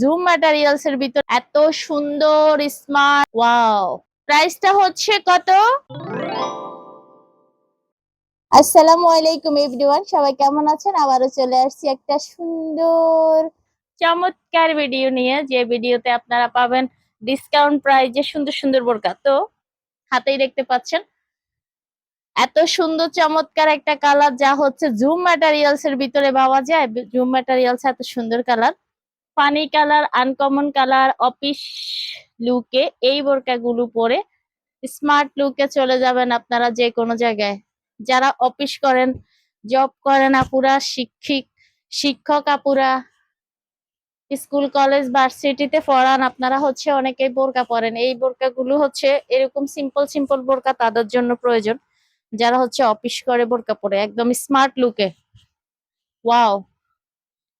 Zoom materials এর ভিতর এত সুন্দর স্মার্ট ওয়াও প্রাইসটা হচ্ছে কত? আসসালামু আলাইকুম এভরিওয়ান সবাই কেমন আছেন? আবারও চলে আসছি একটা সুন্দর, চমৎকার ভিডিও নিয়ে। যে ভিডিওতে আপনারা পাবেন ডিসকাউন্ট প্রাইজে সুন্দর সুন্দর বোরকা। তো হাতেই দেখতে পাচ্ছেন, এত সুন্দর চমৎকার একটা কালার যা হচ্ছে জুম ম্যাটেরিয়ালস এর ভিতরে পাওয়া যায়। জুম ম্যাটেরিয়ালস এত সুন্দর colour funny colour uncommon colour office লুকে এই বোরকাগুলো পরে স্মার্ট লুকে চলে যাবেন আপনারা যে কোনো জায়গায়। যারা অফিস করেন জব করেন আপুরা, শিক্ষিক, শিক্ষক আপুরা স্কুল কলেজ ভার্সিটিতে পড়ান, আপনারা হচ্ছে অনেকেই বোরকা পরেন। এই বোরকাগুলো হচ্ছে এরকম সিম্পল সিম্পল বোরকা তাদের জন্য প্রয়োজন। যারা হচ্ছে অফিস করে বোরকা পরে, একদম স্মার্ট লুকে ওয়াও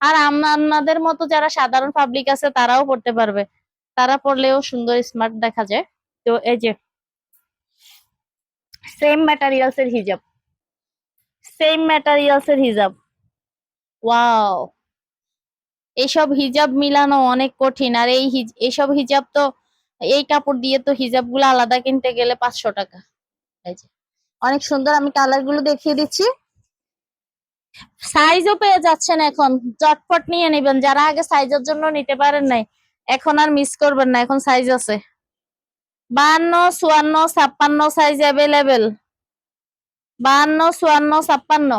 আর আমাদের মতো যারা সাধারণ পাবলিক আছে, তারাও পড়তে পারবে। তারা পড়লেও সুন্দর স্মার্ট দেখা যায়। তো এই যে সেম ম্যাটেরিয়ালস এর হিজাব। সেম ম্যাটেরিয়ালস এর হিজাব। ওয়াও এইসব হিজাব মিলানো অনেক কঠিন। আর এই এইসব হিজাব তো, এই কাপড় দিয়ে তো হিজাবগুলো আলাদা কিনতে গেলে পাঁচশো টাকা। অনেক সুন্দর। আমি কালারগুলো দেখিয়ে দিচ্ছি। সাইজও পেয়ে যাচ্ছেন এখন। চটপট নিয়ে নেবেন। যারা আগে সাইজের জন্য নিতে পারেন নাই, এখন আর মিস করবেন না। এখন সাইজ আছে। বাহান্ন, চুয়ান্ন, ছাপ্পান্ন সাইজ অ্যাভেলেবেল বাহান্ন, চুয়ান্ন, ছাপ্পান্ন।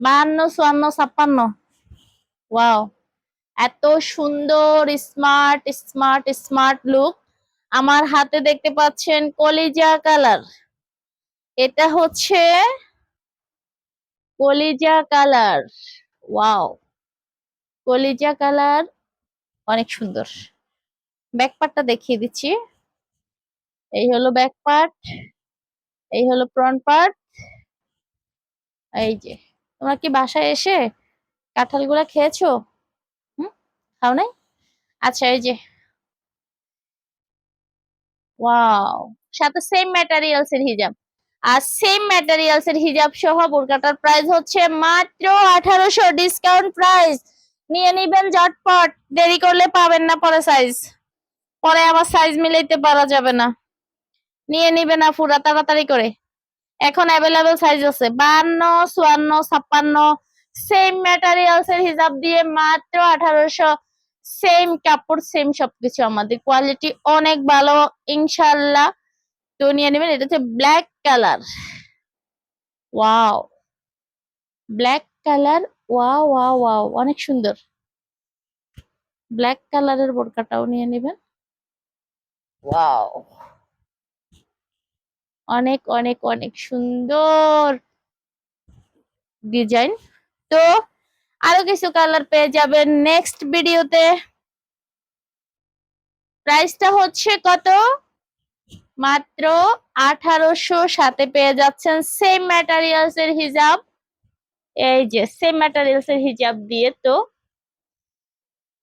বাহান্ন, চুয়ান্ন, ছাপ্পান্ন। ওয়াও এত সুন্দর স্মার্ট স্মার্ট স্মার্ট লুক আমার হাতে দেখতে পাচ্ছেন কলিজা কালার। এটা হচ্ছে কলিজা কালার, ওয়াও। কলিজা কালার অনেক সুন্দর। ব্যাক পার্টটা দেখিয়ে দিচ্ছি। এই হলো ব্যাক পার্ট এই হলো ফ্রন্ট পার্ট। এই যে, তোমরা কি বাসায় এসে কাঁঠালগুলা খেয়েছো? হুম, খাও নাই? আচ্ছা এই যে। ওয়াও, সাথে সেম ম্যাটেরিয়ালস এর হিজাব। আর সেম ম্যাটেরিয়ালস এর হিজাব সহ বোরকাটার প্রাইস হচ্ছে মাত্র আঠারোশো ডিসকাউন্ট প্রাইস নিয়ে নিবেন ঝটপট, দেরি করলে পাবেন না পরে সাইজ পরে আবার সাইজ মিলাইতে পারা যাবে না। নিয়ে নিবেন পুরা, তাড়াতাড়ি করে। এখন অ্যাভেলেবেল সাইজ আছে বান্ন, চুয়ান্ন, ছাপ্পান্ন। সেম ম্যাটেরিয়ালস এর হিসাব দিয়ে মাত্র আঠারোশো। সেম কাপড় সেম সবকিছু আমাদের। কোয়ালিটি অনেক ভালো, ইনশাল্লাহ। তো নিয়ে নেবেন এটা হচ্ছে black colour wow black colour wow wow wow অনেক সুন্দর। ব্ল্যাক কালারের বোরকাটাও নিয়ে নেবেন। ওয়াও অনেক অনেক অনেক সুন্দর ডিজাইন। তো আরও কিছু কালার পেয়ে যাবেন নেক্সট ভিডিওতে প্রাইসটা হচ্ছে কত? মাত্র আঠারোশো সাথে পেয়ে যাচ্ছেন সেম ম্যাটারিয়ালস এর হিজাব। এই যে সেম ম্যাটারিয়ালস এর হিজাব দিয়ে তো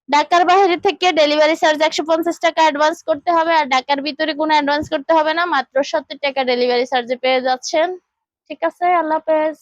ঢাকার বাইরে থেকে ডেলিভারি চার্জ একশো পঞ্চাশ টাকা অ্যাডভান্স করতে হবে আর ঢাকার ভিতরে কোনো অ্যাডভান্স করতে হবে না, মাত্র সত্তর টাকা ডেলিভারি চার্জে পেয়ে যাচ্ছেন। ঠিক আছে, আল্লাহ হাফেজ।